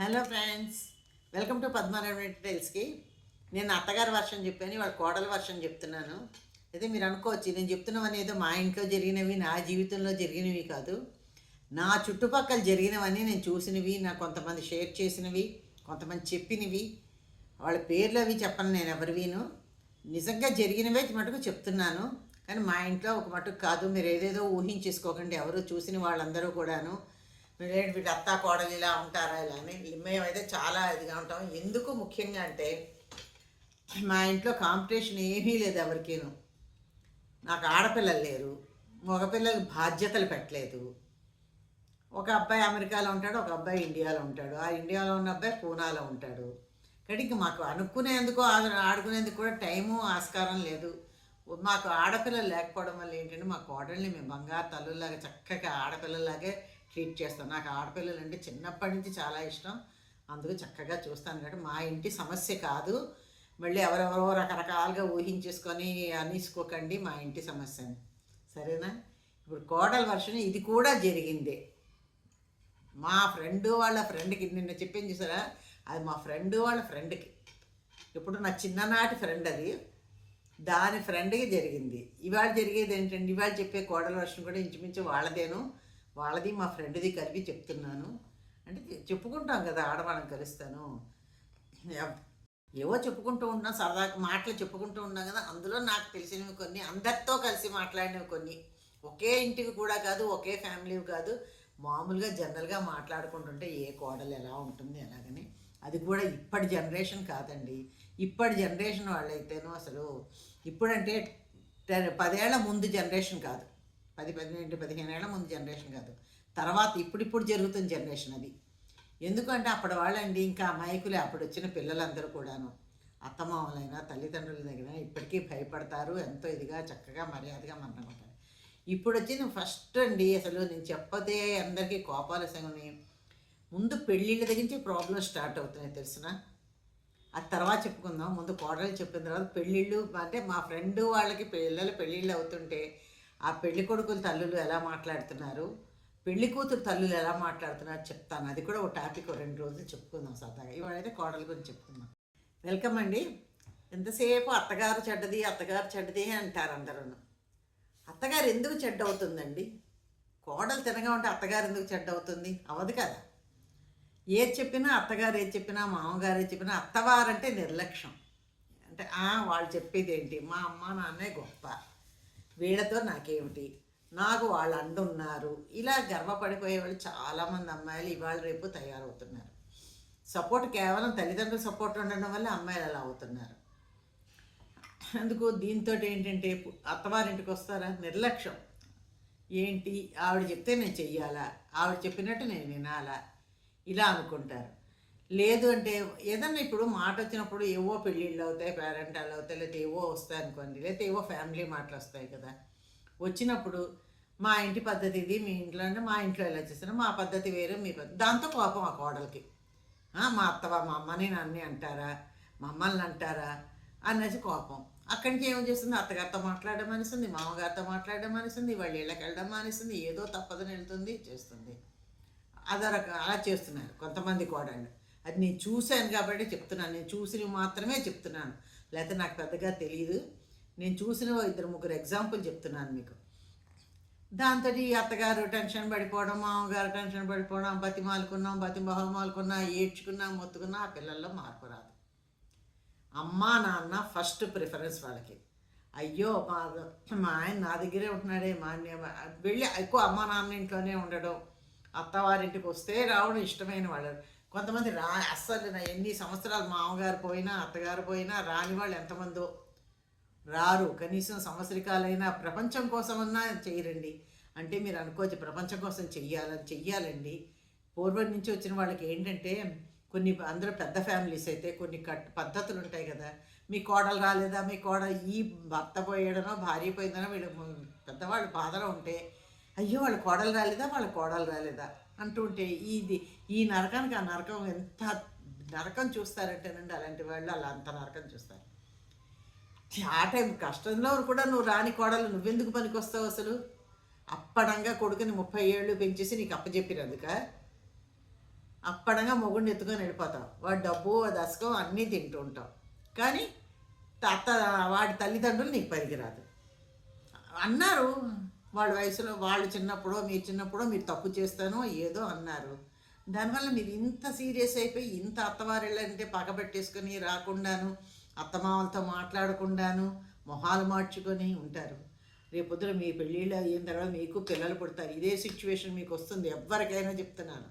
Hello friends welcome to Padmarayana టైల్స్కి. నేను అత్తగారి వర్షం చెప్పాను వాళ్ళ కోడల వర్షం చెప్తున్నాను. అయితే మీరు అనుకోవచ్చు నేను చెప్తున్నవని ఏదో మా ఇంట్లో జరిగినవి నా జీవితంలో జరిగినవి కాదు. నా చుట్టుపక్కల జరిగినవన్నీ నేను చూసినవి నా కొంతమంది షేర్ చేసినవి కొంతమంది చెప్పినవి. వాళ్ళ పేర్లు అవి చెప్పను నేను ఎవరివిను నిజంగా జరిగినవే మటుకు చెప్తున్నాను. కానీ మా ఇంట్లో ఒక మటుకు కాదు మీరు ఏదేదో ఊహించేసుకోకండి ఎవరు చూసిన వాళ్ళందరూ కూడాను. వీళ్ళేంటి వీటి అత్త కోడలు ఇలా ఉంటారా ఇలా అని. మేమైతే చాలా ఇదిగా ఉంటాం. ఎందుకు ముఖ్యంగా అంటే మా ఇంట్లో కాంపిటీషన్ ఏమీ లేదు ఎవరికీను. నాకు ఆడపిల్లలు లేరు. మగపిల్లలకు బాధ్యతలు పెట్టలేదు. ఒక అబ్బాయి అమెరికాలో ఉంటాడు ఒక అబ్బాయి ఇండియాలో ఉంటాడు. ఆ ఇండియాలో ఉన్న అబ్బాయి పూనాలో ఉంటాడు. కడికి మాకు అనుకునేందుకు ఆడుకునేందుకు కూడా టైము ఆస్కారం లేదు. మాకు ఆడపిల్లలు లేకపోవడం వల్ల ఏంటంటే మా కోడల్ని మేము బంగారు తల్లులాగా చక్కగా ఆడపిల్లలాగే ట్రీట్ చేస్తాను. నాకు ఆడపిల్లలు అంటే చిన్నప్పటి నుంచి చాలా ఇష్టం. అందుకు చక్కగా చూస్తాను కాబట్టి మా ఇంటి సమస్య కాదు. మళ్ళీ ఎవరెవరో రకరకాలుగా ఊహించేసుకొని అనేసుకోకండి మా ఇంటి సమస్యని. సరేనా? ఇప్పుడు కోడల వర్షం ఇది కూడా జరిగిందే. మా ఫ్రెండ్ వాళ్ళ ఫ్రెండ్కి నిన్న చెప్పింది చూసారా? అది మా ఫ్రెండ్ వాళ్ళ ఫ్రెండ్కి. ఇప్పుడు నా చిన్ననాటి ఫ్రెండ్ అది. దాని ఫ్రెండ్కి జరిగింది. ఇవాళ జరిగేది ఏంటంటే ఇవాళ చెప్పే కోడల వర్షం కూడా ఇంచుమించు వాళ్ళదేను. వాళ్ళది మా ఫ్రెండ్ది కలిపి చెప్తున్నాను. అంటే చెప్పుకుంటాం కదా ఆడవాళ్ళని కలుస్తాను. ఏవో చెప్పుకుంటూ ఉన్నాం సరదాగా మాటలు చెప్పుకుంటూ ఉన్నాం కదా అందులో నాకు తెలిసినవి కొన్ని అందరితో కలిసి మాట్లాడినవి కొన్ని. ఒకే ఇంటికి కూడా కాదు ఒకే ఫ్యామిలీ కాదు. మామూలుగా జనరల్గా మాట్లాడుకుంటుంటే ఏ కోడలు ఎలా ఉంటుంది ఎలాగని. అది కూడా ఇప్పటి జనరేషన్ కాదండి. ఇప్పటి జనరేషన్ వాళ్ళైతేనో అసలు ఇప్పుడంటే టెన్- పదేళ్ళ ముందు జనరేషన్ కాదు. పది పదిహేను పదిహేను ఏళ్ళ ముందు జనరేషన్ కాదు. తర్వాత ఇప్పుడిప్పుడు జరుగుతున్న జనరేషన్ అది. ఎందుకంటే అప్పటి వాళ్ళండి ఇంకా అమాయకులే అప్పుడు వచ్చిన పిల్లలందరూ కూడాను. అత్తమామలైనా తల్లిదండ్రుల దగ్గర ఇప్పటికీ భయపడతారు ఎంతో ఇదిగా చక్కగా మర్యాదగా మనకుంటారు ఇప్పుడు వచ్చిన ఫస్ట్ అండి అసలు నేను చెప్పదే అందరికీ కోపాలు సంగని ముందు పెళ్ళిళ్ళ దగ్గర నుంచి ప్రాబ్లమ్స్ స్టార్ట్ అవుతున్నాయి తెలిసిన? ఆ తర్వాత చెప్పుకుందాం. ముందు కోడలు చెప్పిన తర్వాత పెళ్ళిళ్ళు అంటే మా ఫ్రెండ్ వాళ్ళకి పిల్లలు పెళ్ళిళ్ళు అవుతుంటే ఆ పెళ్ళి కొడుకుల తల్లులు ఎలా మాట్లాడుతున్నారు? పెళ్ళి కూతురు తల్లులు ఎలా మాట్లాడుతున్నారు చెప్తాను. అది కూడా ఒక టాపిక్ రెండు రోజులు చెప్పుకుందాం సరదాగా. ఇవాళైతే కోడల గురించి చెప్పుకుందాం. వెల్కమ్ అండి. ఎంతసేపు అత్తగారు చెడ్డది అత్తగారు చెడ్డది అంటారు అందరూ అత్తగారు ఎందుకు చెడ్డ అవుతుందండి కోడలు తినగా ఉంటే అత్తగారు ఎందుకు చెడ్డ అవుతుంది అవదు కదా. ఏది చెప్పినా అత్తగారు ఏది చెప్పినా మామగారు ఏది చెప్పినా అత్తవారంటే నిర్లక్ష్యం. అంటే వాళ్ళు చెప్పేది ఏంటి మా అమ్మ నాన్నే గొప్ప. వీళ్ళతో నాకేమిటి? నాకు వాళ్ళు అండున్నారు ఇలా గర్వపడిపోయే వాళ్ళు చాలామంది అమ్మాయిలు ఇవాళ రేపు తయారవుతున్నారు. సపోర్ట్ కేవలం తల్లిదండ్రుల సపోర్ట్ ఉండడం వల్ల అమ్మాయిలు అలా అవుతున్నారు. అందుకు దీంతో ఏంటంటే అత్తవారింటికి వస్తారా? నిర్లక్ష్యం. ఏంటి? ఆవిడ చెప్తే నేను చెయ్యాలా? ఆవిడ చెప్పినట్టు నేను వినాలా? ఇలా అనుకుంటారు. లేదు అంటే ఏదన్నా ఇప్పుడు మాట వచ్చినప్పుడు ఏవో పెళ్ళిళ్ళు అవుతాయి పేరెంటాలు అవుతాయి లేకపోతే ఏవో వస్తాయి అనుకోండి లేకపోతే ఏవో ఫ్యామిలీ మాటలు వస్తాయి కదా. వచ్చినప్పుడు మా ఇంటి పద్ధతి ఇది మీ ఇంట్లో అంటే మా ఇంట్లో ఎలా చేస్తారు మా పద్ధతి వేరు మీ పద్ధతి దాంతో కోపం ఆ కోడలికి. మా అత్తవా మా అమ్మని నన్ను అంటారా మమ్మల్ని అంటారా అనేసి కోపం. అక్కడి నుంచి ఏం చేస్తుంది అత్తగారితో మాట్లాడడం అనిస్తుంది మామగారితో మాట్లాడడం అనిస్తుంది వాళ్ళ ఇళ్ళకి వెళ్ళడం అనిస్తుంది ఏదో తప్పదని వెళ్తుంది చేస్తుంది. అదో రకం అలా చేస్తున్నారు కొంతమంది కోడళ్ళు. అది నేను చూశాను కాబట్టి చెప్తున్నాను. నేను చూసినవి మాత్రమే చెప్తున్నాను. లేకపోతే నాకు పెద్దగా తెలియదు నేను చూసిన ఇద్దరు ముగ్గురు ఎగ్జాంపుల్ చెప్తున్నాను మీకు. దాంతో అత్తగారు టెన్షన్ పడిపోవడం మామగారు టెన్షన్ పడిపోవడం బతిమాలుకున్నాం బతి బహుమాలుకున్నా ఏడ్చుకున్నా మొత్తుకున్నా ఆ పిల్లల్లో మార్పు రాదు. అమ్మా నాన్న ఫస్ట్ ప్రిఫరెన్స్ వాళ్ళకి. అయ్యో మా మా ఆయన నా దగ్గరే ఉంటున్నాడే మా వెళ్ళి ఎక్కువ అమ్మ నాన్న ఇంట్లోనే ఉండడం అత్తవారింటికి వస్తే రావడం ఇష్టమైన వాళ్ళు కొంతమంది రా అస్సలు ఎన్ని సంవత్సరాలు మామగారు పోయినా అత్తగారు పోయినా రాని వాళ్ళు ఎంతమందో. రారు కనీసం సంవత్సరికాలైనా ప్రపంచం కోసమన్నా చేయరండి. అంటే మీరు అనుకోవచ్చు ప్రపంచం కోసం చెయ్యాలని చెయ్యాలండి. పూర్వం నుంచి వచ్చిన వాళ్ళకి ఏంటంటే కొన్ని అందరూ పెద్ద ఫ్యామిలీస్ అయితే కొన్ని కట్ పద్ధతులు ఉంటాయి కదా. మీ కోడలు రాలేదా మీ కోడలు ఈ భర్త పోయాడనో భార్య పోయిందనో వీళ్ళు పెద్దవాళ్ళు బాధలో ఉంటే అయ్యో వాళ్ళ కోడలు రాలేదా వాళ్ళ కోడలు రాలేదా అంటూ ఉంటే ఇది ఈ నరకానికి ఆ నరకం ఎంత నరకం చూస్తారంటేనండి అలాంటి వాళ్ళు అలా అంత నరకం చూస్తారు. ఆ టైం కష్టంలో కూడా నువ్వు రాని కోడలు నువ్వెందుకు పనికొస్తావు అసలు? అప్పడంగా కొడుకుని ముప్పై ఏళ్ళు పెంచేసి నీకు అప్పచెప్పినందుక అప్పడంగా మొగుడిని ఎత్తుకొని వెళ్ళిపోతావు. వాడు డబ్బు దశకం అన్నీ తింటూ ఉంటాం కానీ తాత వాడి తల్లిదండ్రులు నీకు పనికిరాదు. అన్నారు. వాళ్ళ వయసులో వాళ్ళు చిన్నప్పుడో మీరు చిన్నప్పుడో మీరు తప్పు చేస్తానో ఏదో అన్నారు. దానివల్ల మీరు ఇంత సీరియస్ అయిపోయి ఇంత అత్తవారిళ్ళంటే పగబెట్టేసుకొని రాకుండాను అత్తమామలతో మాట్లాడకుండాను మొహాలు మార్చుకొని ఉంటారు. రేపొద్దున మీ పెళ్ళిళ్ళు అయిన తర్వాత మీకు పిల్లలు పుడతారు. ఇదే సిచ్యువేషన్ మీకు వస్తుంది. ఎవరికైనా చెప్తున్నాను.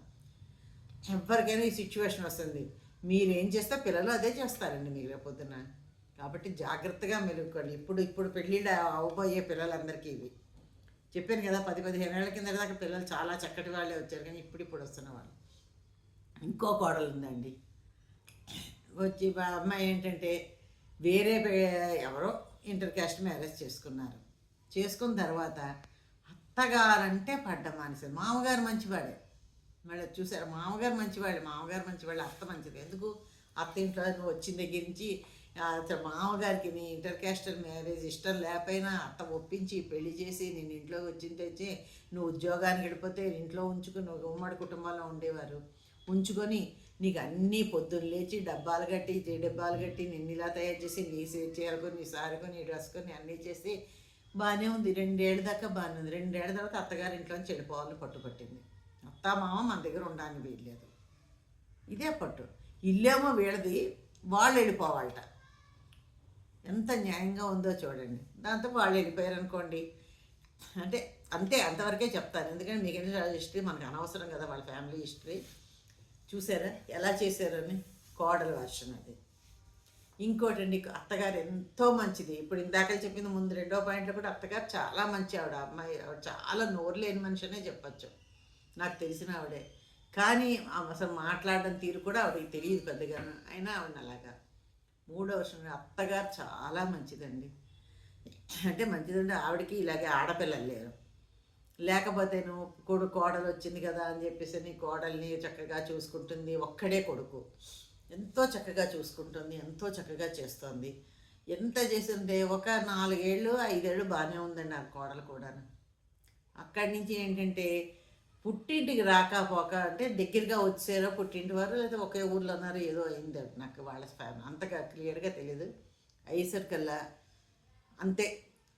ఎవరికైనా ఈ సిచ్యువేషన్ వస్తుంది. మీరు ఏం చేస్తే పిల్లలు అదే చేస్తారండి మీరు రేపొద్దున. కాబట్టి జాగ్రత్తగా మెలుగుకోండి ఇప్పుడు ఇప్పుడు పెళ్ళిళ్ళు అవబోయే పిల్లలందరికీ ఇవి. చెప్పాను కదా పది పదిహేను ఏళ్ళ కింద దాకా పిల్లలు చాలా చక్కటి వాళ్ళే వచ్చారు. కానీ ఇప్పుడు ఇప్పుడు వస్తున్న వాళ్ళు. ఇంకో కోడలు ఉందండి వచ్చి మా అమ్మాయి ఏంటంటే వేరే ఎవరో ఇంటర్ క్యాస్ట్ మ్యారేజ్ చేసుకున్నారు. చేసుకున్న తర్వాత అత్తగారంటే పడ్డ మానేసారు మామగారు మంచివాడే. మళ్ళీ చూసారు మామగారు మంచివాడే మామగారు మంచివాడు అత్త మంచిది. ఎందుకు? అత్త ఇంట్లో నువ్వు వచ్చిన దగ్గర నుంచి అసలు మామగారికి నీ ఇంటర్ క్యాస్టల్ మ్యారేజ్ ఇష్టం లేకపోయినా అత్త ఒప్పించి పెళ్ళి చేసి నేను ఇంట్లోకి వచ్చింటే వచ్చి నువ్వు ఉద్యోగానికి వెళ్ళిపోతే ఇంట్లో ఉంచుకుని ఉమ్మడి కుటుంబంలో ఉండేవారు. ఉంచుకొని నీకు అన్నీ పొద్దున్న లేచి డబ్బాలు కట్టి ఈ డబ్బాలు కట్టి నిన్ను ఇలా తయారు చేసి నీ సే- చీరకొని నీ సారుకొని నీ డ్రెస్ కొని అన్నీ చేసి బాగానే ఉంది. రెండేళ్ళ దాకా బాగానే ఉంది. రెండేళ్ళ తర్వాత అత్తగారి ఇంట్లోంచి చెడిపోవాలని పట్టుపట్టింది అత్త మామ మన దగ్గర ఉండడానికి వీల్లేదు. ఇదే పట్టు. ఇల్లేమో వీళ్ళది. వాళ్ళు వెళ్ళిపోవాలట. ఎంత న్యాయంగా ఉందో చూడండి. దాంతో వాళ్ళు వెళ్ళిపోయారు అనుకోండి. అంటే అంతే అంతవరకే చెప్తాను. ఎందుకంటే మిగిలిన హిస్టరీ? మనకు అనవసరం కదా వాళ్ళ ఫ్యామిలీ హిస్టరీ. చూసారా? ఎలా చేశారని? కోడలు వర్షన్ అది. ఇంకోటి అండి అత్తగారు ఎంతో మంచిది. ఇప్పుడు ఇందాక చెప్పింది ముందు రెండో పాయింట్లో కూడా అత్తగారు చాలా మంచి ఆవిడ అమ్మాయి. ఆవిడ చాలా నోరు లేని మనిషి అనే చెప్పచ్చు. నాకు తెలిసిన ఆవిడే. కానీ అసలు మాట్లాడడం తీరు కూడా ఆవిడకి తెలియదు పెద్దగా. అయినా ఆవిడ అలాగా. మూడో వర్షం అత్తగారు చాలా మంచిదండి. అంటే మంచిదంటే ఆవిడకి ఇలాగే ఆడపిల్లలు లేరు. లేకపోతే నువ్వు కొడుకు కోడలు వచ్చింది కదా అని చెప్పేసి నీ కోడల్ని చక్కగా చూసుకుంటుంది. ఒక్కడే కొడుకు. ఎంతో చక్కగా చూసుకుంటుంది ఎంతో చక్కగా చేస్తుంది. ఎంత చేసిందే ఒక నాలుగేళ్ళు ఐదేళ్ళు బాగానే ఉందండి ఆ కోడలు కూడాను. అక్కడి నుంచి ఏంటంటే పుట్టింటికి రాకపోక అంటే దగ్గరగా వచ్చారో పుట్టింటి వారు లేదా ఒకే ఊర్లో ఉన్నారో ఏదో అయింది నాకు వాళ్ళ ఫ్యామిలీ అంతగా క్లియర్గా తెలియదు అయ్యేసరికల్లా అంతే.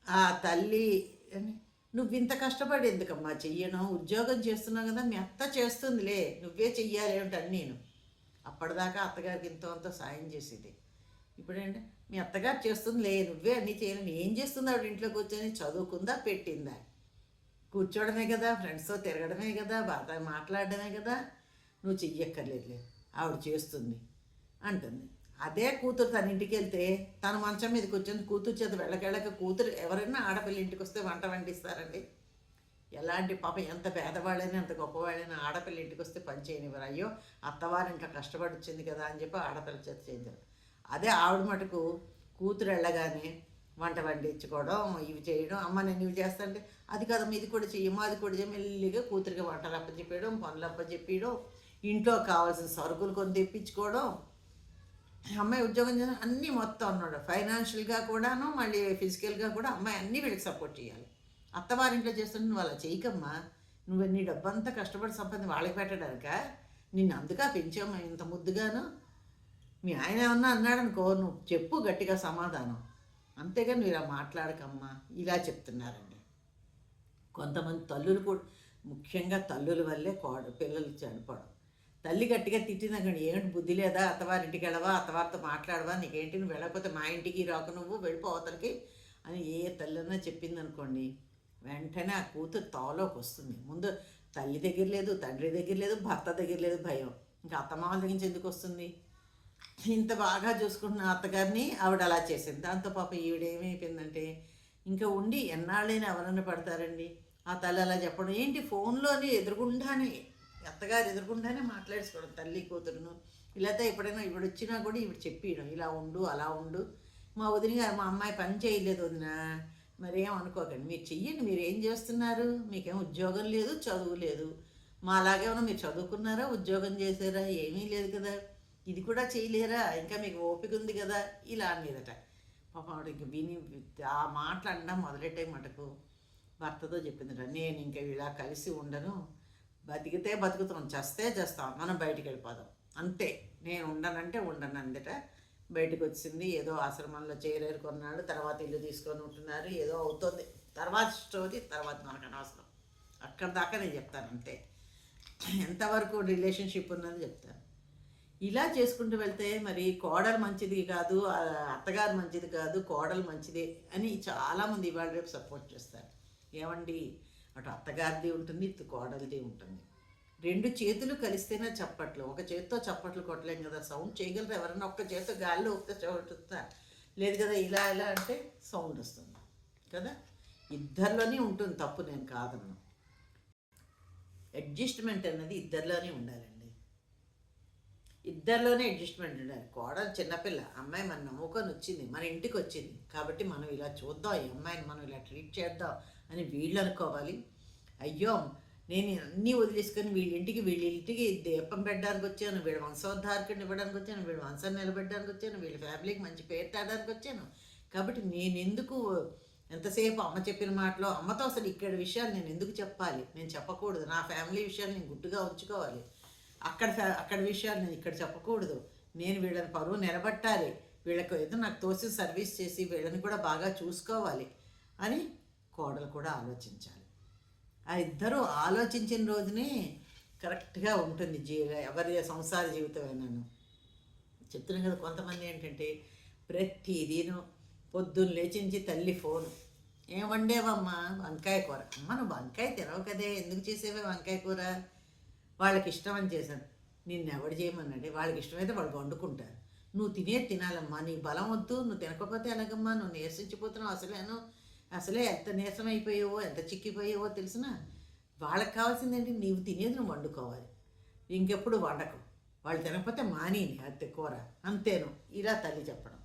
ఆ తల్లి అని, నువ్వు ఇంత కష్టపడి ఎందుకమ్మా చెయ్యను? ఉద్యోగం చేస్తున్నావు కదా మీ అత్త చేస్తుందిలే. నువ్వే చెయ్యాలి ఏమిటి నేను. అప్పటిదాకా అత్తగారికి ఇంత అంత సాయం చేసేది. ఇప్పుడేంటే? మీ అత్తగారు చేస్తుందిలే నువ్వే అన్నీ చేయాలని ఏం చేస్తుంది ఆవిడ ఇంట్లో కూర్చొని చదువుకుందా పెట్టిందా? కూర్చోవడమే కదా ఫ్రెండ్స్తో తిరగడమే కదా బాగా మాట్లాడడమే కదా. నువ్వు చెయ్యక్కర్లేదులే ఆవిడ చేస్తుంది అంటుంది. అదే కూతురు తన ఇంటికి వెళ్తే తన మంచం మీద కూర్చొని కూతురు చేత వెళ్ళకెళ్ళక కూతురు ఎవరైనా ఆడపిల్ల ఇంటికి వస్తే వంట వండిస్తారండి. ఎలాంటి పాపం ఎంత పేదవాళ్ళైనా ఎంత గొప్పవాళ్ళైనా ఆడపిల్ల ఇంటికి వస్తే పని చేయనివ్వరు. అయ్యో అత్తవారింట్లో కష్టపడి వచ్చింది కదా అని చెప్పి ఆడపిల్ల చేత చేయించారు. అదే ఆవిడ మటుకు కూతురు వెళ్ళగానే వంట వండించుకోవడం ఇవి చేయడం అమ్మ నేను ఇవి చేస్తాంటే అది కదా మీది కూడా చెయ్యమ్మా అది కూడా చెయ్యి మెల్లిగా కూతురికి వంటలు అప్పచెప్పేయడం పనులు అప్పచెప్పేయడం ఇంట్లో కావాల్సిన సరుకులు కొని తెప్పించుకోవడం అమ్మాయి ఉద్యోగం చేసిన అన్నీ మొత్తం అన్నాడు. ఫైనాన్షియల్గా కూడాను మళ్ళీ ఫిజికల్గా కూడా అమ్మాయి అన్నీ వీళ్ళకి సపోర్ట్ చేయాలి. అత్తవారింట్లో చేస్తుంటే నువ్వు అలా చేయకమ్మా. నువ్వు నీ డబ్బంతా కష్టపడి సంపాదించి వాళ్ళకి పెట్టడానిక? నిన్ను అందుకా పెంచాము ఇంత ముద్దుగాను. మీ ఆయన ఏమన్నా అన్నాడు అనుకో నువ్వు చెప్పు గట్టిగా సమాధానం. అంతేగాని నువ్వు ఇలా మాట్లాడకమ్మా. ఇలా చెప్తున్నారండి. కొంతమంది తల్లులు కూడా ముఖ్యంగా తల్లుల వల్లే కోడ పిల్లలు చనిపోవడం. తల్లి గట్టిగా తిట్టిందనుకోండి ఏమిటి బుద్ధి లేదా? అత్తవారింటికి వెళ్ళవా? అత్తవారితో మాట్లాడవా? నీకేంటి? నువ్వు వెళ్ళకపోతే మా ఇంటికి రాకు నువ్వు వెళ్ళిపోవతలకి అని ఏ తల్లన్నా చెప్పిందనుకోండి వెంటనే ఆ కూతురు తోలోకి వస్తుంది. ముందు తల్లి దగ్గర లేదు తండ్రి దగ్గర లేదు భర్త దగ్గర లేదు భయం. ఇంకా అత్తమామల దగ్గర నుంచి ఎందుకు వస్తుంది? ఇంత బాగా చూసుకుంటున్న అత్తగారిని ఆవిడ అలా చేసింది. దాంతో పాప ఈవిడ ఏమైపోయిందంటే ఇంకా ఉండి ఎన్నాళ్ళైనా ఎవరన్నా పడతారండి? ఆ తల్లి అలా చెప్పడం. ఏంటి? ఫోన్లోని ఎదురుగుండానే అత్తగారు ఎదురుగుండానే మాట్లాడేసుకోవడం. తల్లి కూతురును ఇలాతే ఎప్పుడైనా ఇవిడ వచ్చినా కూడా ఇవిడ చెప్పియడం ఇలా ఉండు అలా ఉండు. మా వదిన గారు మా అమ్మాయి పని చేయలేదు వదిన. మరేం అనుకోకండి. మీరు చెయ్యండి. మీరు ఏం చేస్తున్నారు? మీకేం ఉద్యోగం లేదు చదువు లేదు. మా అలాగేమన్నా మీరు చదువుకున్నారా ఉద్యోగం చేశారా? ఏమీ లేదు కదా. ఇది కూడా చేయలేరా? ఇంకా మీకు ఓపిక ఉంది కదా? ఇలా అనేదట. పాపం ఆవిడ ఇంక విని ఆ మాటలు అనడం మొదలెట్టే మటుకు. భర్తతో చెప్పిందట నేను ఇంకా ఇలా కలిసి ఉండను. బతికితే బతుకుతాం చస్తే చేస్తాం మనం బయటికి వెళ్ళిపోదాం. అంతే. నేను ఉండనంటే ఉండను అందట. బయటకు వచ్చింది ఏదో ఆశ్రమంలో చేరేరుకున్నాడు తర్వాత ఇల్లు తీసుకొని ఉంటున్నారు ఏదో అవుతుంది. తర్వాత స్టోరీ తర్వాత మనకు అనవసరం. అక్కడ దాకా నేను చెప్తాను అంతే. ఎంతవరకు రిలేషన్షిప్ ఉన్నది చెప్తాను. ఇలా చేసుకుంటూ వెళ్తే మరి కోడలు మంచిది కాదు అత్తగారు మంచిది కాదు కోడలు మంచిదే అని చాలామంది ఇవాళ రేపు సపోర్ట్ చేస్తారు. ఏమండి? అటు అత్తగారిది ఉంటుంది ఇటు కోడలిది ఉంటుంది. రెండు చేతులు కలిస్తేనే చప్పట్లు. ఒక చేతితో చప్పట్లు కొట్టలేం కదా. సౌండ్ చేయగలరు ఎవరైనా ఒక్క చేతితో గాలిలో ఒక్క చోటుతా లేదు కదా ఇలా ఇలా అంటే సౌండ్ వస్తుంది కదా. ఇద్దరిలోనే ఉంటుంది తప్పు నేను కాదన్నా. అడ్జస్ట్మెంట్ అన్నది ఇద్దరిలోనే ఉండాలండి. ఇద్దరిలోనే అడ్జస్ట్మెంట్ ఉండాలి. కోడలు చిన్నపిల్ల అమ్మాయి మన నమ్ముకొని వచ్చింది మన ఇంటికి వచ్చింది. కాబట్టి మనం ఇలా చూద్దాం ఈ అమ్మాయిని మనం ఇలా ట్రీట్ చేద్దాం అని వీళ్ళు అనుకోవాలి. అయ్యో నేను అన్నీ వదిలేసుకొని వీళ్ళ ఇంటికి వీళ్ళ ఇంటికి దీపం పెట్టడానికి వచ్చాను వీళ్ళ వంశోద్ధారకుడిని ఇవ్వడానికి వచ్చాను వీళ్ళ వంశాన్ని నిలబెట్టడానికి వచ్చాను వీళ్ళ ఫ్యామిలీకి మంచి పేరు తేడానికి వచ్చాను. కాబట్టి నేను ఎందుకు ఎంతసేపు అమ్మ చెప్పిన మాటలో అమ్మతో అసలు ఇక్కడ విషయాలు నేను ఎందుకు చెప్పాలి? నేను చెప్పకూడదు. నా ఫ్యామిలీ విషయాలు నేను గుట్టుగా ఉంచుకోవాలి. అక్కడ ఫ్యా- అక్కడ విషయాలు నేను ఇక్కడ చెప్పకూడదు. నేను వీళ్ళని పరువు నిలబట్టాలి. వీళ్ళకు ఏదో నాకు తోసి సర్వీస్ చేసి వీళ్ళని కూడా బాగా చూసుకోవాలి అని కోడలు కూడా ఆలోచించాలి. ఆ ఇద్దరూ ఆలోచించిన రోజునే కరెక్ట్గా ఉంటుంది జీ ఎవరి సంసార జీవితమైనాను. చెప్తున్నాను కదా కొంతమంది ఏంటంటే ప్రతిదీను పొద్దున్న లేచించి తల్లి ఫోన్. ఏం వండేవమ్మా? వంకాయ కూర. అమ్మ నువ్వు వంకాయ తినవు కదే. ఎందుకు చేసేవే వంకాయ కూర? వాళ్ళకి ఇష్టం అని చేశాను. నిన్ను ఎవడు చేయమన్నాడు? వాళ్ళకి ఇష్టమైతే వాళ్ళు వండుకుంటారు. నువ్వు తినే తినాలమ్మా. నీ బలం వద్దు. నువ్వు తినకపోతే ఎలాగమ్మా? నువ్వు నీరసించిపోతున్నావు అసలేను. అసలే ఎంత నీరసం అయిపోయావో ఎంత చిక్కిపోయావో తెలిసిన? వాళ్ళకి కావాల్సిందేంటి? నీవు తినేది నువ్వు వండుకోవాలి. ఇంకెప్పుడు వండకు. వాళ్ళు తినకపోతే మానేని అత్తే కూర. అంతేను. ఇలా తల్లి చెప్పడం.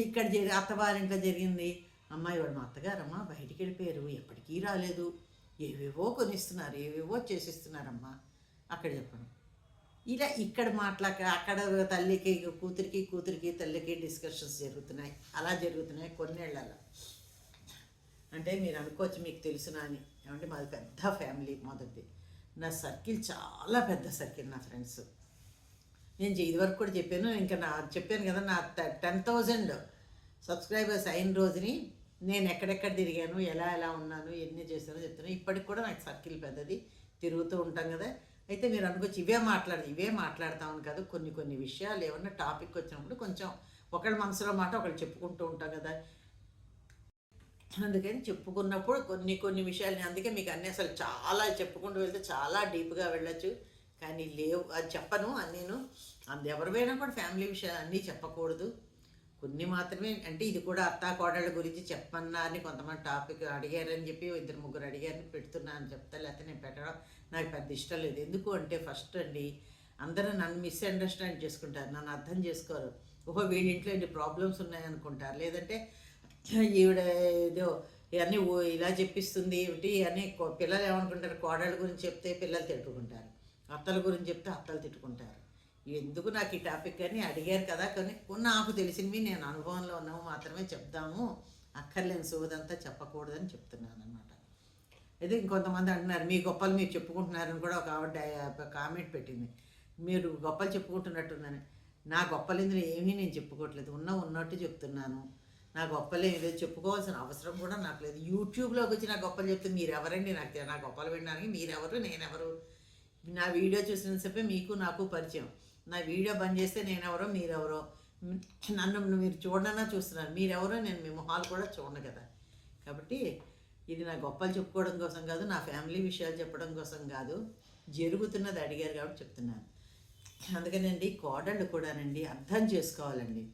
ఇక్కడ జరిగి అత్తవారింట్లో జరిగింది. అమ్మాయి వాడు మా అత్తగారమ్మా బయటికి వెళ్ళిపోయారు. ఎప్పటికీ రాలేదు. ఏవేవో కొనిస్తున్నారు ఏవేవో చేసిస్తున్నారమ్మా. అక్కడ చెప్పడం. ఇలా ఇక్కడ మాట్లాక అక్కడ తల్లికి కూతురికి కూతురికి తల్లికి డిస్కషన్స్ జరుగుతున్నాయి. అలా జరుగుతున్నాయి కొన్నేళ్ళలో అంటే మీరు అనుకోవచ్చు మీకు తెలుసునా అని ఏమంటే మాది పెద్ద ఫ్యామిలీ మొదటిది. నా సర్కిల్ చాలా పెద్ద సర్కిల్ నా ఫ్రెండ్స్. నేను ఇది వరకు కూడా చెప్పాను ఇంకా నా చెప్పాను కదా నా టెన్ థౌజండ్ సబ్స్క్రైబర్స్ అయిన రోజుని నేను ఎక్కడెక్కడ తిరిగాను ఎలా ఎలా ఉన్నాను ఎన్ని చేశానో చెప్తాను. ఇప్పటికి కూడా నాకు సర్కిల్ పెద్దది తిరుగుతూ ఉంటాం కదా. అయితే మీరు అనుకోవచ్చు ఇవే మాట్లాడదు ఇవే మాట్లాడతామని కాదు కొన్ని కొన్ని విషయాలు ఏమన్నా టాపిక్ వచ్చినప్పుడు కొంచెం ఒకళ్ళ మనసులో మాట ఒకళ్ళు చెప్పుకుంటూ ఉంటాం కదా. అందుకని చెప్పుకున్నప్పుడు కొన్ని కొన్ని విషయాలు అందుకే మీకు అన్నీ అసలు చాలా చెప్పుకుంటూ వెళ్తే చాలా డీప్గా వెళ్ళొచ్చు. కానీ లేవు అది చెప్పను నేను. అందు ఎవరివైనా కూడా ఫ్యామిలీ విషయాలు అన్నీ చెప్పకూడదు. కొన్ని మాత్రమే అంటే ఇది కూడా అత్తా కోడళ్ళ గురించి చెప్పన్నారని కొంతమంది టాపిక్ అడిగారని చెప్పి ఇద్దరు ముగ్గురు అడిగారని పెడుతున్నాను అని చెప్తా లేకపోతే నేను పెట్టడం నాకు పెద్ద ఇష్టం లేదు. ఎందుకు అంటే ఫస్ట్ అండి అందరూ నన్ను మిస్అండర్స్టాండ్ చేసుకుంటారు నన్ను అర్థం చేసుకోరు. ఓహో వీళ్ళ ఇంట్లో ఇన్ని ప్రాబ్లమ్స్ ఉన్నాయనుకుంటారు. లేదంటే ఈవిడ ఏదో ఇవన్నీ ఓ- ఇలా చెప్పిస్తుంది ఏమిటి అని కో- పిల్లలు ఏమనుకుంటారు? కోడళ్ళ గురించి చెప్తే పిల్లలు తిట్టుకుంటారు. అత్తల గురించి చెప్తే అత్తలు తిట్టుకుంటారు. ఎందుకు నాకు ఈ టాపిక్ అని అడిగారు కదా కానీ నాకు తెలిసినవి నేను అనుభవంలో ఉన్నాము మాత్రమే చెప్దాము. అక్కర్లేని సోదంతా చెప్పకూడదని చెప్తున్నాను అనమాట అయితే ఇంకొంతమంది అంటున్నారు మీ గొప్పలు మీరు చెప్పుకుంటున్నారని కూడా ఒక ఆవిడ కామెంట్ పెట్టింది. మీరు గొప్పలు చెప్పుకుంటున్నట్టుందని. నా గొప్పలు ఇందులో ఏమీ నేను చెప్పుకోవట్లేదు. ఉన్న ఉన్నట్టు చెప్తున్నాను. నా గొప్పలు ఏదో లేదు చెప్పుకోవాల్సిన అవసరం కూడా నాకు లేదు. యూట్యూబ్లోకి వచ్చి నా గొప్పలు చెప్తే మీరు ఎవరండి నాకు తె- నా గొప్పలు వినడానికి మీరెవరు? నేనెవరు? నా వీడియో చూసినంతసేపే మీకు నాకు పరిచయం. నా వీడియో బంద్ చేస్తే నేనెవరో? మీరెవరో? నన్ను మీరు చూడనన్నా చూస్తున్నారు. మీరెవరో? నేను మీ మొహాలు కూడా చూడను కదా. కాబట్టి ఇది నా గొప్పలు చెప్పుకోవడం కోసం కాదు నా ఫ్యామిలీ విషయాలు చెప్పడం కోసం కాదు. జరుగుతున్నది అడిగారు కాబట్టి చెప్తున్నాను. అందుకనండి కోడళ్ళు కూడానండి అర్థం చేసుకోవాలండి.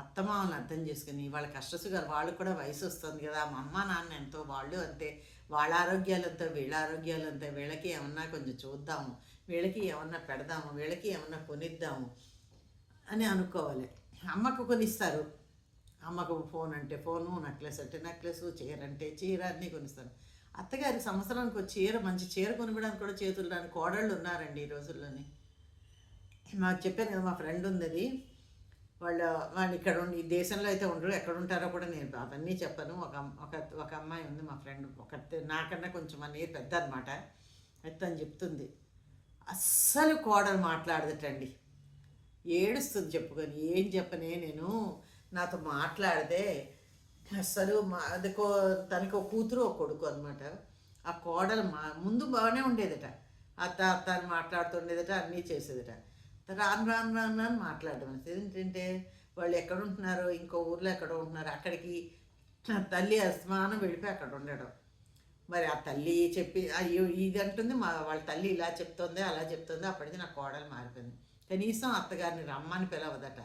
అత్తమామని అర్థం చేసుకుని వాళ్ళ కష్టసుగారు వాళ్ళకు కూడా వయసు వస్తుంది కదా. మా అమ్మ నాన్న ఎంతో వాళ్ళు అంతే. వాళ్ళ ఆరోగ్యాలు అంతా వీళ్ళ ఆరోగ్యాలంతా వీళ్ళకి ఏమన్నా కొంచెం చూద్దాము వీళ్ళకి ఏమన్నా పెడదాము వీళ్ళకి ఏమన్నా కొనిద్దాము అని అనుకోవాలి. అమ్మకు కొనిస్తారు. అమ్మకు ఫోన్ అంటే ఫోను నెక్లెస్ అంటే నెక్లెస్ చీర అంటే చీర అన్నీ కొనిస్తారు. అత్తగారి సంవత్సరానికి ఒక చీర మంచి చీర కొనివ్వడానికి కూడా చేతులు రాని కోడళ్ళు ఉన్నారండి ఈ రోజుల్లోని. మాకు చెప్పాను కదా మా ఫ్రెండ్ ఉంది అది వాళ్ళ వాళ్ళు ఇక్కడ ఉండి ఈ దేశంలో అయితే ఉండరు ఎక్కడ ఉంటారో కూడా నేను అవన్నీ చెప్పను. ఒక ఒక ఒక అమ్మాయి ఉంది మా ఫ్రెండ్ ఒక నాకన్నా కొంచెం అన్నీ పెద్ద అనమాట అయితే అని చెప్తుంది అస్సలు కోడలు మాట్లాడదటండి. ఏడుస్తుంది చెప్పుకొని ఏం చెప్పనే నేను? నాతో మాట్లాడితే అస్సలు మా అది కో తనకు ఒక కూతురు ఒక కొడుకు అనమాట ఆ కోడలు మా ముందు బాగానే ఉండేదట. అత్త అత్త అని మాట్లాడుతుండేదట అన్నీ చేసేదట. రాను రాను రాను రాను మాట్లాడడం ఏంటంటే వాళ్ళు ఎక్కడ ఉంటున్నారు ఇంకో ఊర్లో ఎక్కడ ఉంటున్నారు అక్కడికి తల్లి అస్మానం వెళ్ళిపోయి అక్కడ ఉండడం. మరి ఆ తల్లి చెప్పి అయ్యో ఇది అంటుంది మా వాళ్ళ తల్లి ఇలా చెప్తుంది అలా చెప్తుంది అప్పటికి నా కోడలు మారిపోయింది. కనీసం అత్తగారిని రమ్మని పిలవదట.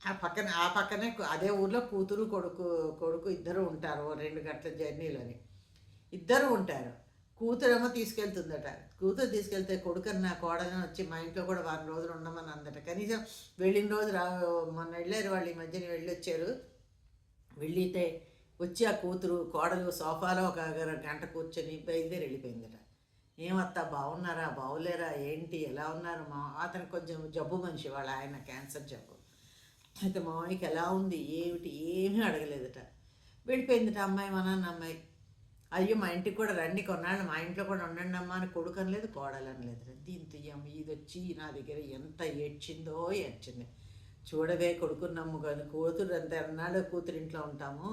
ఆ పక్కన ఆ పక్కనే అదే ఊర్లో కూతురు కొడుకు కొడుకు ఇద్దరు ఉంటారు రెండు గంటల జర్నీలోని. ఇద్దరు ఉంటారు. కూతురేమో తీసుకెళ్తుందట. కూతురు తీసుకెళ్తే కొడుకని నా కోడలని వచ్చి మా ఇంట్లో కూడా వారం రోజులు ఉండమని అందట. కనీసం వెళ్ళిన రోజు రా మొన్న వెళ్ళారు వాళ్ళు ఈ మధ్యన వెళ్ళి వచ్చారు వెళ్ళితే వచ్చి ఆ కూతురు కోడలు సోఫాలో ఒక గంట కూర్చొని బయలుదేరి వెళ్ళిపోయిందట. ఏమత్తా బాగున్నారా? బాగులేరా ఏంటి? ఎలా ఉన్నారు? మా అతను కొంచెం జబ్బు మనిషి వాళ్ళ ఆయన క్యాన్సర్ జబ్బు. అయితే మామయ్యకి ఎలా ఉంది? ఏమిటి? ఏమీ అడగలేదట. వెళ్ళిపోయిందట అమ్మాయి మా నాన్న అమ్మాయి. అయ్యో మా ఇంటికి కూడా రండి కొన్నాళ్ళు. మా ఇంట్లో కూడా ఉండండి అమ్మా అని కొడుకు అనలేదు కోడలు లేదు దీంతో ఇది వచ్చి నా దగ్గర ఎంత ఏడ్చిందో ఏడ్చింది. చూడవే కొడుకున్నాము నమ్ము కానీ కూతురు అంత ఎన్నాళ్ళు కూతురు ఇంట్లో ఉంటాము.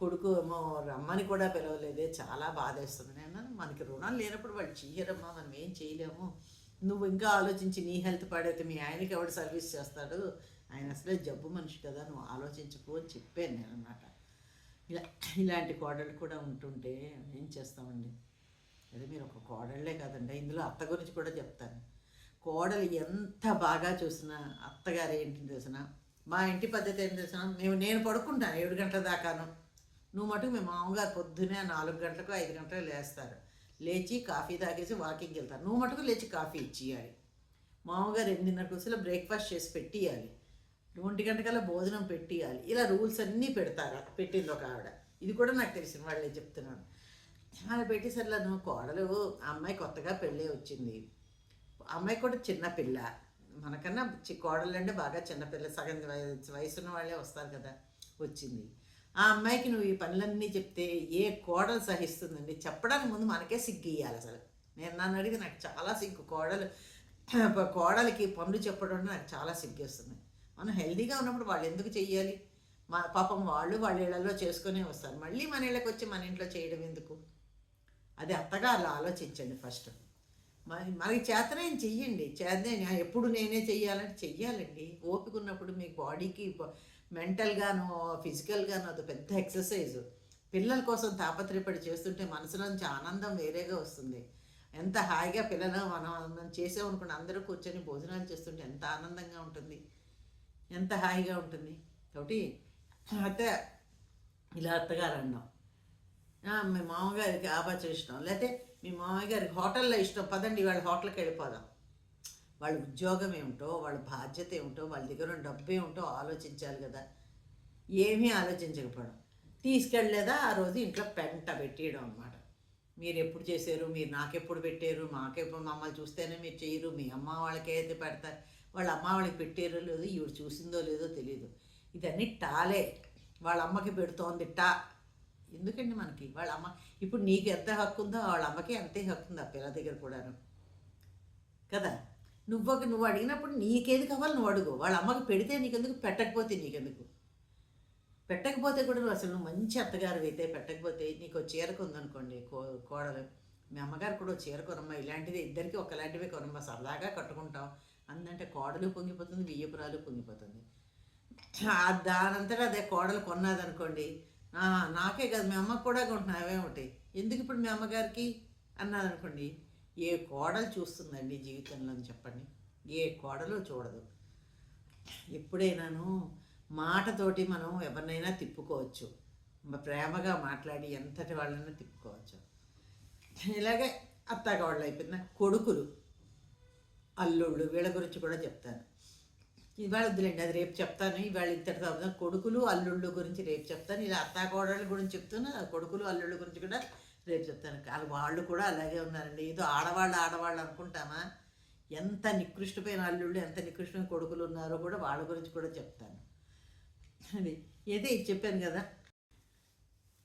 కొడుకు ఏమో రమ్మని కూడా పిలవలేదే చాలా బాధేస్తుంది. నేను అన్నాను, మనకి రుణాలు లేనప్పుడు వాళ్ళు చెయ్యరమ్మా మనం ఏం చేయలేము. నువ్వు ఇంకా ఆలోచించి నీ హెల్త్ పాడైతే మీ ఆయనకి ఎవడు సర్వీస్ చేస్తాడు? ఆయన అసలే జబ్బు మనిషి కదా నువ్వు ఆలోచించుకో అని చెప్పాను నేను అన్నమాట. ఇలా ఇలాంటి కోడళ్ళు కూడా ఉంటుంటే ఏం చేస్తామండి? అదే మీరు ఒక కోడళ్ళే కాదండి ఇందులో అత్త గురించి కూడా చెప్తాను. కోడలు ఎంత బాగా చూసినా అత్తగారు ఏంటి తెలిసిన మా ఇంటి పద్ధతి ఏంటి తెలిసిన మేము నేను పడుకుంటాను ఏడు గంటల దాకాను. నువ్వు మటుకు మేము మామగారు పొద్దునే నాలుగు గంటలకు ఐదు గంటలకు లేస్తారు. లేచి కాఫీ తాగేసి వాకింగ్కి వెళ్తారు. నువ్వు మటుకు లేచి కాఫీ ఇచ్చేయాలి. మామగారు ఎనిమిదిన్నర కూర్చులో బ్రేక్ఫాస్ట్ చేసి పెట్టియాలి ఒంటి గంటకల్లా భోజనం పెట్టియాలి. ఇలా రూల్స్ అన్నీ పెడతారు. పెట్టింది ఒక ఆవిడ. ఇది కూడా నాకు తెలిసిన వాళ్ళే చెప్తున్నాను. అలా పెట్టేసరిలా నువ్వు కోడలు ఆ అమ్మాయి కొత్తగా పెళ్ళే వచ్చింది. అమ్మాయి కూడా చిన్న పిల్ల. మనకన్నా చి కోడలు అంటే బాగా చిన్నపిల్ల సగం వయసు వయసున్న వాళ్ళే వస్తారు కదా వచ్చింది. ఆ అమ్మాయికి నువ్వు ఈ పనులన్నీ చెప్తే ఏ కోడలు సహిస్తుందండి? చెప్పడానికి ముందు మనకే సిగ్గు ఇవ్వాలి అసలు. నేను నన్ను అడిగితే నాకు చాలా సిగ్గు. కోడలు కోడలికి పనులు చెప్పడం నాకు చాలా సిగ్గేస్తుంది. మనం హెల్దీగా ఉన్నప్పుడు వాళ్ళు ఎందుకు చెయ్యాలి? మా పాపం వాళ్ళు వాళ్ళ ఇళ్ళలో చేసుకునే వస్తారు. మళ్ళీ మన ఇళ్ళకి వచ్చి మన ఇంట్లో చేయడం ఎందుకు? అది అత్తగా అలా ఆలోచించండి ఫస్ట్. మరి మనకి చేతనే చెయ్యండి. చేతనే ఎప్పుడు నేనే చెయ్యాలంటే చెయ్యాలండి. ఓపిక ఉన్నప్పుడు మీ బాడీకి మెంటల్గానో ఫిజికల్గానో అది పెద్ద ఎక్సర్సైజ్. పిల్లల కోసం తాపత్రయపడి చేస్తుంటే మనసులోంచి ఆనందం వేరేగా వస్తుంది. ఎంత హాయిగా పిల్లలు మనం మనం చేసామనుకోండి అందరూ కూర్చొని భోజనాలు చేస్తుంటే ఎంత ఆనందంగా ఉంటుంది. ఎంత హాయిగా ఉంటుంది. కాబట్టి అయితే ఇలా అత్తగారు అన్నాం మీ మామగారికి ఆబాచ ఇష్టం. లేకపోతే మీ మామయ్య గారికి హోటల్లో ఇష్టం. పదండి వాళ్ళ హోటల్కి వెళ్ళిపోదాం. వాళ్ళ ఉద్యోగం ఏమిటో వాళ్ళ బాధ్యత ఏమిటో వాళ్ళ దగ్గర డబ్బు ఏమిటో ఆలోచించాలి కదా. ఏమీ ఆలోచించకపోవడం. తీసుకెళ్ళలేదా ఆ రోజు ఇంట్లో పెంట పెట్టేయడం అనమాట మీరు ఎప్పుడు చేశారు? మీరు నాకెప్పుడు పెట్టారు? మాకెప్పుడు మమ్మల్ని చూస్తేనే మీరు చేయరు. మీ అమ్మ వాళ్ళకే అయితే పెడతారు. వాళ్ళ అమ్మ వాళ్ళకి పెట్టారో లేదో ఈవిడ చూసిందో లేదో తెలియదు ఇదన్నీ టాలే. వాళ్ళ అమ్మకి పెడుతోంది టా. ఎందుకండి మనకి? వాళ్ళ అమ్మ ఇప్పుడు నీకు ఎంత హక్కు ఉందో వాళ్ళ అమ్మకి అంతే హక్కు ఉంది ఆ పిల్ల దగ్గర కూడాను. కదా? నువ్వు నువ్వు అడిగినప్పుడు నీకేది కావాలి నువ్వు అడుగు. వాళ్ళ అమ్మకి పెడితే నీకెందుకు? పెట్టకపోతే నీకెందుకు? పెట్టకపోతే కూడా నువ్వు అసలు నువ్వు మంచి అత్తగారు అయితే పెట్టకపోతే నీకు ఓ చీర కొందనుకోండి కో కోడలు. మీ అమ్మగారు కూడా చీర కొనమ్మా ఇలాంటిది. ఇద్దరికి ఒకలాంటివే కొనమ్మా. సరదాగా కట్టుకుంటాం. అందంటే కోడలు పొంగిపోతుంది బియ్యపురాలు పొంగిపోతుంది. దానంతటా అదే కోడలు కొన్నదనుకోండి నాకే కదా మీ అమ్మకు కూడా కొంటున్నావేమిటి ఎందుకు ఇప్పుడు మీ అమ్మగారికి? అన్నదనుకోండి ఏ కోడలు చూస్తుందండి జీవితంలో అని చెప్పండి. ఏ కోడలు చూడదు. ఎప్పుడైనాను మాటతోటి మనం ఎవరినైనా తిప్పుకోవచ్చు. ప్రేమగా మాట్లాడి ఎంతటి వాళ్ళైనా తిప్పుకోవచ్చు. ఇలాగే అత్తగాళ్ళు అయిపోయింది. కొడుకులు. అల్లుళ్ళు వీళ్ళ గురించి కూడా చెప్తాను. ఇవాళ వద్దులేండి అది రేపు చెప్తాను. ఇవాళ ఇంతటితో తర్వాత కొడుకులు అల్లుళ్ళు గురించి రేపు చెప్తాను. ఇలా అత్తాకోడళ్ళ గురించి చెప్తాను కొడుకులు అల్లుళ్ళ గురించి కూడా రేపు చెప్తాను. వాళ్ళు వాళ్ళు కూడా అలాగే ఉన్నారండి. ఏదో ఆడవాళ్ళు ఆడవాళ్ళు అనుకుంటామా? ఎంత నికృష్టమైన అల్లుళ్ళు ఎంత నికృష్టమైన కొడుకులు ఉన్నారో కూడా వాళ్ళ గురించి కూడా చెప్తాను. అది ఏదే ఇది చెప్పాను కదా.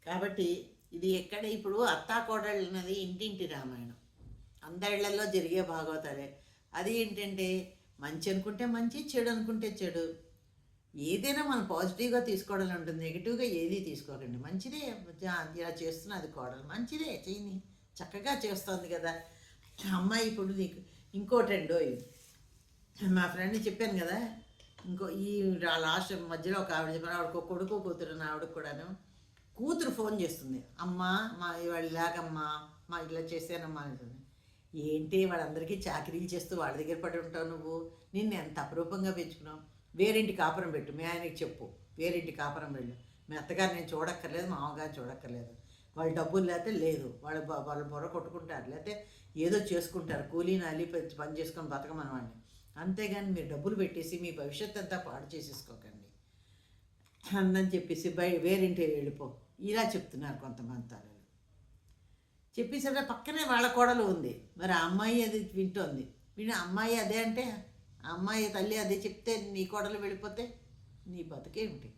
కాబట్టి ఇది ఎక్కడ ఇప్పుడు అత్తా కోడళ్ళు అన్నది ఇంటింటి రామాయణం. అందరిళ్ళలో జరిగే భాగవతాలే. అది ఏంటంటే మంచి అనుకుంటే మంచి చెడు అనుకుంటే చెడు. ఏదైనా మనం పాజిటివ్గా తీసుకోవడం ఉంటుంది నెగిటివ్గా ఏది తీసుకోకండి. మంచిదే. ఇలా చేస్తున్నది కోడలు. మంచిదే. చేయని చక్కగా చేస్తోంది కదా. అమ్మాయి ఇప్పుడు నీకు ఇంకోటండో మా ఫ్రెండ్ చెప్పాను కదా. ఇంకో ఈ లాస్ట్ మధ్యలో ఒక ఆవిడ చెప్పాను ఆవిడకు ఒక కొడుకు కూతురు ఆవిడకు కూడాను కూతురు ఫోన్ చేస్తుంది. అమ్మ మా ఇవాళ ఇలాగమ్మా మా ఇలా చేశానమ్మా అంటుంది ఏంటి వాళ్ళందరికీ చాకరీలు చేస్తూ వాళ్ళ దగ్గర పడి ఉంటావు నువ్వు? నిన్ను ఎంత అపరూపంగా పెంచుకున్నావు? వేరింటి కాపురం పెట్టు. మీ ఆయనకి చెప్పు. వేరింటి కాపురం వెళ్ళు మీ అత్తగారు నేను చూడక్కర్లేదు మా మామగారు చూడక్కర్లేదు. వాళ్ళు డబ్బులు లేకపోతే లేదు. వాళ్ళు వాళ్ళు బొర కొట్టుకుంటారు. లేకపోతే ఏదో చేసుకుంటారు. కూలీ నాలి పని చేసుకొని బతకమని వాడిని. అంతేగాని మీరు డబ్బులు పెట్టేసి మీ భవిష్యత్తు అంతా పాడు చేసేసుకోకండి. అని చెప్పేసి బయ వేరింటి వెళ్ళిపో. ఇలా చెప్తున్నారు కొంతమంది చెప్పేసరికి పక్కనే వాళ్ళ కోడలు ఉంది. మరి ఆ అమ్మాయి అది వింటోంది. విని అమ్మాయి అదే అంటే అమ్మాయి తల్లి అదే చెప్తే నీ కోడలు వెళ్ళిపోతే నీ బతుకేమిటి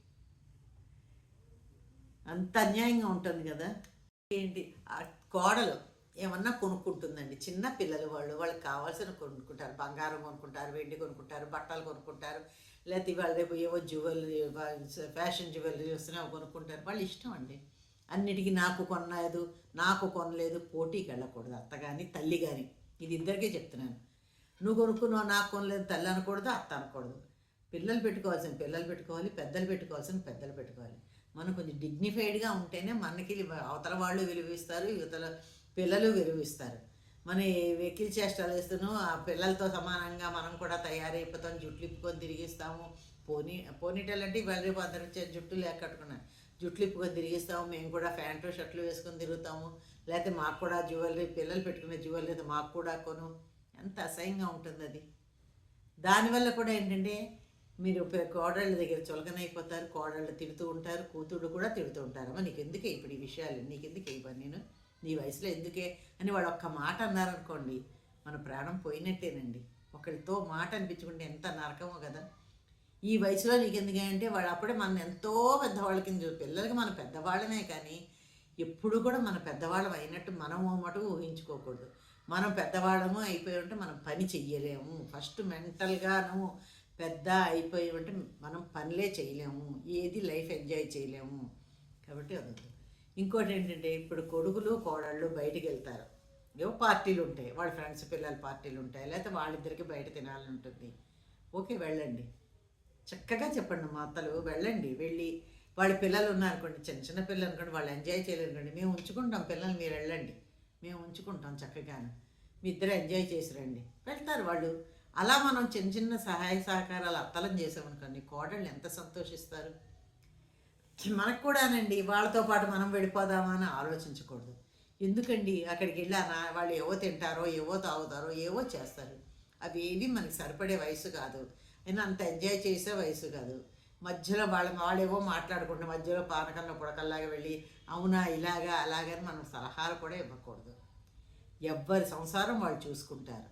అంత అన్యాయంగా ఉంటుంది కదా. ఏంటి? ఆ కోడలు ఏమన్నా కొనుక్కుంటుందండి. చిన్న పిల్లలు వాళ్ళు వాళ్ళకి కావాల్సిన కొనుక్కుంటారు. బంగారం కొనుక్కుంటారు వెండి కొనుక్కుంటారు బట్టలు కొనుక్కుంటారు. లేకపోతే ఇవాళ రేపు ఏవో జ్యువెలరీ ఫ్యాషన్ జ్యువెలరీ వస్తున్నాయి కొనుక్కుంటారు. వాళ్ళు ఇష్టం అండి. అన్నిటికీ నాకు కొనలేదు నాకు కొనలేదు పోటీకి వెళ్ళకూడదు అత్త కానీ తల్లి కానీ ఇది ఇద్దరికీ చెప్తున్నాను. నువ్వు కొనుక్కున్నావు నాకు కొనలేదు తల్లి అనకూడదు అత్త అనకూడదు. పిల్లలు పెట్టుకోవాల్సిన పిల్లలు పెట్టుకోవాలి పెద్దలు పెట్టుకోవాల్సిన పెద్దలు పెట్టుకోవాలి. మనం కొంచెం డిగ్నిఫైడ్గా ఉంటేనే మనకి అవతల వాళ్ళు విలువిస్తారు యువతల పిల్లలు విలువిస్తారు. మన వెకిల్ చేష్టాలు వేస్తున్నాం ఆ పిల్లలతో సమానంగా మనం కూడా తయారైపోతాం జుట్లు ఇప్పుకొని తిరిగిస్తాము. పోనీ పోనీటెల్ అంటే ఇవాళ రేపు అందరూ జుట్టు లేక కట్టుకున్నాను జుట్లు ఇప్పుకొని తిరిగిస్తాము మేము కూడా ప్యాంటు షర్ట్లు వేసుకొని తిరుగుతాము. లేకపోతే మాకు కూడా జ్యువెలరీ పిల్లలు పెట్టుకునే జ్యువెలరీ అయితే మాకు కూడా కొను. ఎంత అసహ్యంగా ఉంటుంది అది. దానివల్ల కూడా ఏంటంటే మీరు కోడళ్ళ దగ్గర చులకనైపోతారు కోడళ్ళు తిడుతూ ఉంటారు కూతుళ్ళు కూడా తిడుతూ ఉంటారు. నీకు ఎందుకే ఇప్పుడు ఈ విషయాలు? నీకు ఎందుకే ఇవ్వను నేను నీ వయసులో ఎందుకే? అని వాడు ఒక్క మాట అన్నారనుకోండి మన ప్రాణం పోయినట్టేనండి. ఒకరితో మాట అనిపించుకుంటే ఎంత నరకమో కదా. ఈ వయసులో నీకు ఎందుకే అంటే వాడు అప్పుడే మన ఎంతో పెద్దవాళ్ళ కింద పిల్లలకి మన పెద్దవాళ్ళమే కానీ ఎప్పుడు కూడా మన పెద్దవాళ్ళం అయినట్టు మనం మటు ఊహించుకోకూడదు. మనం పెద్దవాళ్ళము అయిపోయి ఉంటే మనం పని చెయ్యలేము. ఫస్ట్ మెంటల్గాను పెద్ద అయిపోయి ఉంటే మనం పనులే చేయలేము. ఏది లైఫ్ ఎంజాయ్ చేయలేము. కాబట్టి అదొద్దు ఇంకోటి ఏంటంటే ఇప్పుడు కొడుకులు కోడళ్ళు బయటికి వెళ్తారు. ఏవో పార్టీలు ఉంటాయి. వాళ్ళ ఫ్రెండ్స్ పిల్లల పార్టీలు ఉంటాయి. లేకపోతే వాళ్ళిద్దరికి బయట తినాలని ఉంటుంది. ఓకే వెళ్ళండి. చక్కగా చెప్పండి మా అత్తలు వెళ్ళండి వెళ్ళి వాళ్ళ పిల్లలు ఉన్నారనుకోండి చిన్న చిన్న పిల్లలు అనుకోండి వాళ్ళు ఎంజాయ్ చేయలేరనుకోండి మేము ఉంచుకుంటాం పిల్లలు మీరు వెళ్ళండి. మేము ఉంచుకుంటాం చక్కగాను. మీ ఇద్దరు ఎంజాయ్ చేసి రండి. వెళ్తారు వాళ్ళు. అలా మనం చిన్న చిన్న సహాయ సహకారాలు అత్తలం చేసామనుకోండి కోడళ్ళు ఎంత సంతోషిస్తారు. మనకు కూడానండి వాళ్ళతో పాటు మనం వెళ్ళిపోదామా అని ఆలోచించకూడదు. ఎందుకండి? అక్కడికి వెళ్ళానా వాళ్ళు ఏవో తింటారో ఏవో తాగుతారో ఏవో చేస్తారు. అవి ఏవి మనకి సరిపడే వయసు కాదు. నేను అంత ఎంజాయ్ చేసే వయసు కాదు. మధ్యలో వాళ్ళ వాళ్ళేవో మాట్లాడుకుంటే మధ్యలో పానకంలో పుడకల్లాగా వెళ్ళి అవునా ఇలాగా అలాగని మనం సలహాలు కూడా ఇవ్వకూడదు. ఎవ్వరి సంసారం వాళ్ళు చూసుకుంటారు.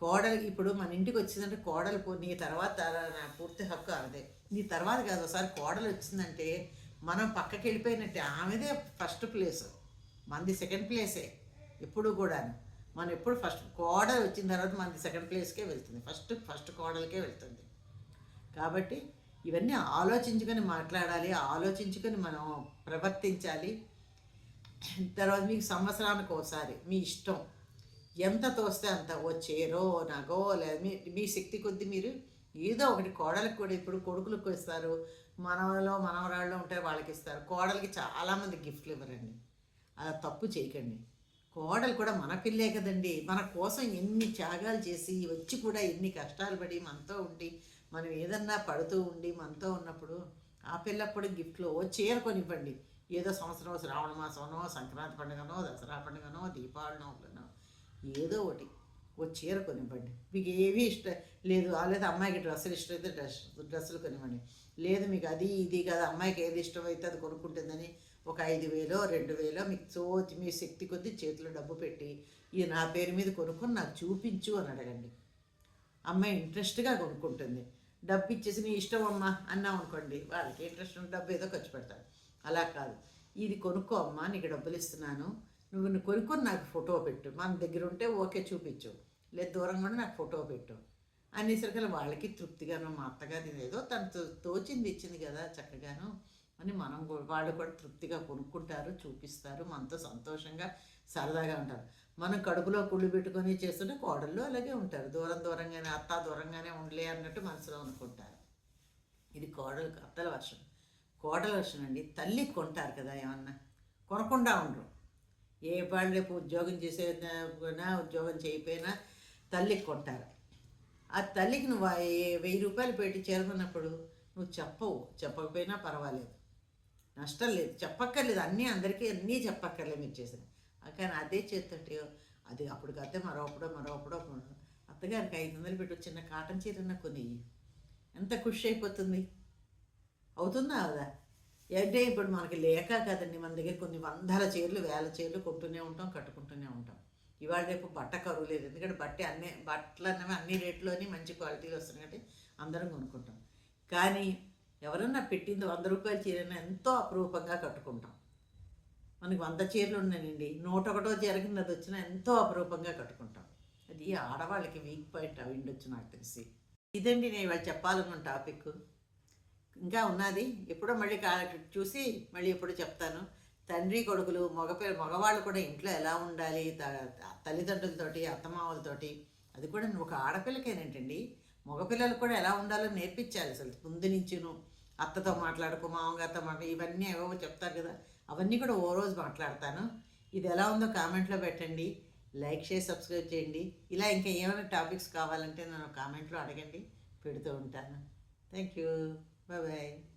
కోడలు ఇప్పుడు మన ఇంటికి వచ్చిందంటే కోడలు నీ తర్వాత నా పూర్తి హక్కు అదే నీ తర్వాత కాదు ఒకసారి కోడలు వచ్చిందంటే మనం పక్కకి వెళ్ళిపోయినట్టే ఆమెదే ఫస్ట్ ప్లేస్ మనది సెకండ్ ప్లేసే ఎప్పుడు కూడా మనం ఎప్పుడు ఫస్ట్ కోడలు వచ్చిన తర్వాత మనది సెకండ్ ప్లేస్కే వెళ్తుంది. ఫస్ట్ ఫస్ట్ కోడలకే వెళ్తుంది. కాబట్టి ఇవన్నీ ఆలోచించుకొని మాట్లాడాలి ఆలోచించుకొని మనం ప్రవర్తించాలి. తర్వాత మీకు సంవత్సరానికి ఒకసారి మీ ఇష్టం ఎంత తోస్తే అంత ఓ చీరో నగో లేదా మీ మీ శక్తి కొద్దీ మీరు ఏదో ఒకటి కోడలకు కూడా ఇప్పుడు కొడుకులకు ఇస్తారు మనవలో మనవరాళ్ళు ఉంటే వాళ్ళకి ఇస్తారు. కోడలకి చాలామంది గిఫ్ట్లు ఇవ్వరండి. అలా తప్పు చేయకండి. కోడలు కూడా మన పిల్లే కదండి. మన కోసం ఎన్ని త్యాగాలు చేసి వచ్చి కూడా ఎన్ని కష్టాలు పడి మనతో ఉండి మనం ఏదన్నా పడుతూ ఉండి మనతో ఉన్నప్పుడు ఆ పిల్లప్పుడు గిఫ్ట్లో ఓ చీర కొనివ్వండి. ఏదో సంవత్సరం శ్రావణ మాసంలో సంక్రాంతి పండుగనో దసరా పండుగనో దీపావళినో ఏదో ఒకటి ఓ చీర కొనివ్వండి. మీకు ఏవి ఇష్టం లేదు లేదా అమ్మాయికి డ్రెస్సులు ఇష్టమైతే డ్రెస్ డ్రెస్సులు కొనివ్వండి. లేదు మీకు అది ఇది కదా అమ్మాయికి ఏది ఇష్టమైతే అది కొనుక్కుంటుందని ఒక ఐదు వేలో రెండు వేలో మీకు సో మీ శక్తి కొద్దీ చేతిలో డబ్బు పెట్టి ఇది నా పేరు మీద కొనుక్కొని నాకు చూపించు అని అడగండి. అమ్మాయి ఇంట్రెస్ట్గా కొనుక్కుంటుంది. డబ్బు ఇచ్చేసి నీ ఇష్టం అమ్మా అన్నాం అనుకోండి వాళ్ళకి ఇంట్రెస్ట్ ఉన్న డబ్బు ఏదో ఖర్చు పెడతారు. అలా కాదు. ఇది కొనుక్కో అమ్మా నీకు డబ్బులు ఇస్తున్నాను. నువ్వు నువ్వు కొనుక్కొని నాకు ఫోటో పెట్టు. మన దగ్గర ఉంటే ఓకే చూపించు. లేదు దూరంగా కూడా నాకు ఫోటో పెట్టు. అనేసరికి వాళ్ళకి తృప్తిగాను మా అత్తగారు ఏదో తను తో- తోచింది ఇచ్చింది కదా చక్కగాను. అని మనం వాళ్ళు కూడా తృప్తిగా కొనుక్కుంటారు చూపిస్తారు. మనతో సంతోషంగా సరదాగా ఉంటారు. మనం కడుపులో కుళ్ళు పెట్టుకొని చేస్తుంటే కోడళ్ళు అలాగే ఉంటారు. దూరం దూరంగానే అత్త దూరంగానే ఉండలే అన్నట్టు మనసులో అనుకుంటారు. ఇది కోడలు అత్తల వర్షం. కోడల వర్షం అండి. తల్లి కొంటారు కదా ఏమన్నా? కొనకుండా ఉండరు. ఏ వాళ్ళు రేపు ఉద్యోగం చేసేనా ఉద్యోగం చేయకపోయినా తల్లికి కొంటారు. ఆ తల్లికి నువ్వు వెయ్యి రూపాయలు పెట్టి చేరుకున్నప్పుడు నువ్వు చెప్పవు. చెప్పకపోయినా పర్వాలేదు. నష్టం లేదు. చెప్పక్కర్లేదు. అన్నీ అందరికీ అన్నీ చెప్పక్కర్లేదు మీరు చేసిన కానీ అదే చేస్తుంటే అది అప్పుడు కడితే మరొకడో మరొకడో అత్తగారికి ఐదు వందలు పెట్టి చిన్న కాటన్ చీరన్న కొని ఎంత ఖుషి అయిపోతుంది. అవుతుందా కదా అంటే ఇప్పుడు మనకి లేక కదండి. మన దగ్గర కొన్ని వందల చీరలు వేల చీరలు కొంటూనే ఉంటాం కట్టుకుంటూనే ఉంటాం. ఇవాళ రేపు బట్ట కరువు లేదు. ఎందుకంటే బట్ట అన్ని బట్టలు అన్నవి అన్ని రేట్లోని మంచి క్వాలిటీలు వస్తున్నాయి కాబట్టి అందరం కొనుక్కుంటాం. కానీ ఎవరన్నా పెట్టింది వంద రూపాయల చీరని ఎంతో అపరూపంగా కట్టుకుంటాం. మనకి వంద చీరలు ఉన్నాయండి. నూట ఒకటో చీర అది వచ్చినా ఎంతో అపరూపంగా కట్టుకుంటాం. అది ఆడవాళ్ళకి వీక్ పాయింట్ అవి ఉండొచ్చు నాకు తెలిసి. ఇదండి నేను ఇవాళ చెప్పాలనుకున్న టాపిక్ ఇంకా ఉన్నది. ఎప్పుడో మళ్ళీ చూసి మళ్ళీ ఎప్పుడో చెప్తాను. తండ్రి కొడుకులు మగపిల్ల మగవాళ్ళు కూడా ఇంట్లో ఎలా ఉండాలి? తల్లిదండ్రులతోటి అత్తమామలతోటి అది కూడా ఒక ఆడపిల్లకేనేంటండి. మగపిల్లలు కూడా ఎలా ఉండాలో నేర్పించాలి అసలు. ముందు నుంచిను అత్తతో మాట్లాడుకో మామగారితో మాట్లాడు ఇవన్నీ ఏవో చెప్తారు కదా అవన్నీ కూడా ఓ రోజు మాట్లాడతాను. ఇది ఎలా ఉందో కామెంట్లో పెట్టండి లైక్ చేసి సబ్స్క్రైబ్ చేయండి. ఇలా ఇంకా ఏమైనా టాపిక్స్ కావాలంటే నన్ను కామెంట్లో అడగండి పెడుతూ ఉంటాను. Thank you. Bye bye.